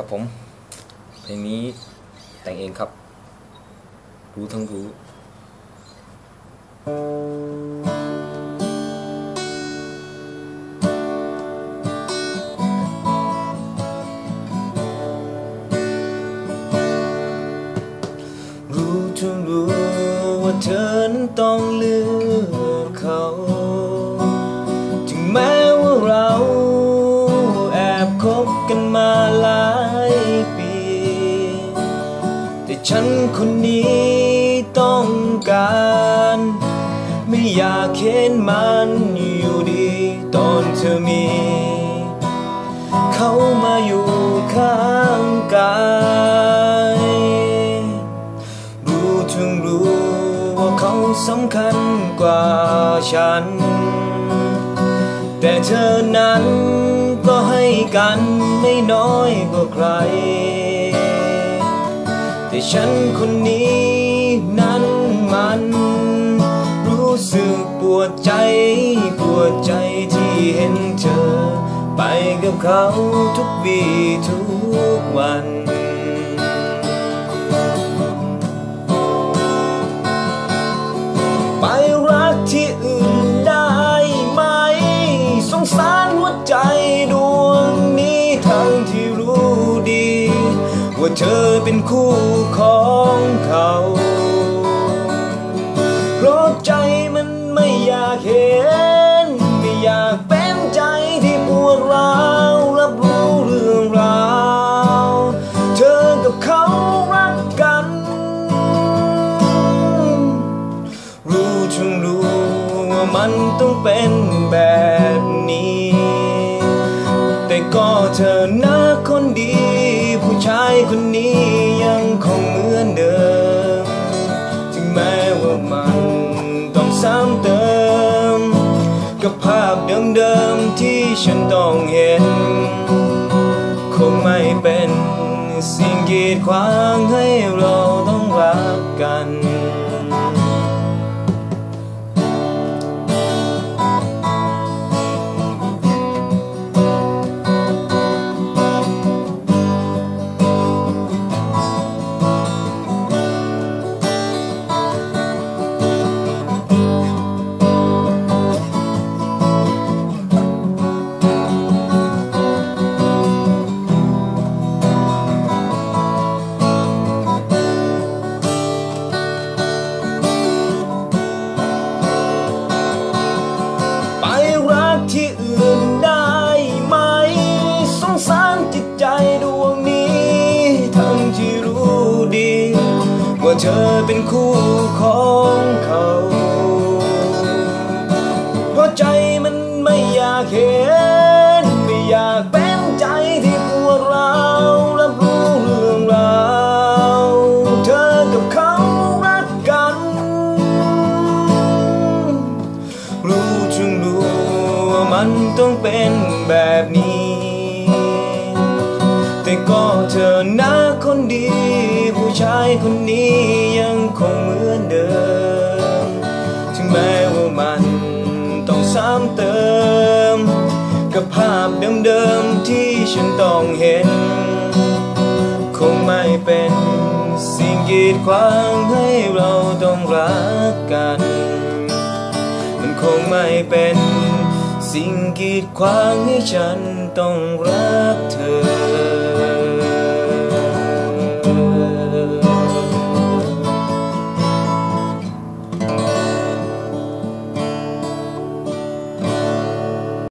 ครับผม เพลงนี้แต่งเองครับ รู้ทั้งรู้ รู้ทั้งรู้ว่าเธอนั้นต้องเลือกเขาถึงแม้ว่าเราแอบคบกันมาหลาย ฉันคนนี้ต้องการ ไม่อยากเห็นมันอยู่ดี ตอนเธอมี เขามาอยู่ข้างกายรู้ถึงรู้ว่าเขาสำคัญกว่าฉัน แต่เธอนั้นก็ให้กันไม่น้อยกว่าใคร แต่ฉันคนนี้นั้นมัน รู้สึกปวดใจ ปวดใจที่เห็นเธอ ไปกับเขาทุกวีทุกวัน ว่าเธอเป็นคู่ของเขา เพราะใจมันไม่อยากเห็น ไม่อยากเป็นใจที่ปวดร้าวรับรู้เรื่องราว เธอกับเขารักกัน รู้ทั้งรู้ว่ามันต้องเป็นแบบนี้ แต่ก็เธอนะคนดีายคนนี้ยังคงเหมือนเดิม ถึงแม้ว่ามันต้องซ้ำเติม กับภาพเดิมๆที่ฉันต้องเห็น คงไม่เป็นสิ่งกีดขวางให้ เธอเป็นคู่ของเขา เพราะใจมันไม่อยากเห็น ไม่อยากเป็นใจที่ปวดร้ารับรู้เรื่องราวเธอกับเขารักกัน รู้จึงรู้ว่ามันต้องเป็นแบบนี้ ก็เธอนะคนดี ผู้ชายคนนี้ยังคงเหมือนเดิม ถึงแม้ว่ามันต้องซ้ำเติม กับภาพเดิมๆที่ฉันต้องเห็น คงไม่เป็นสิ่งกีดขวางให้เราต้องรักกัน มันคงไม่เป็นสิ่งกีดขวางให้ฉันต้องรักเธอ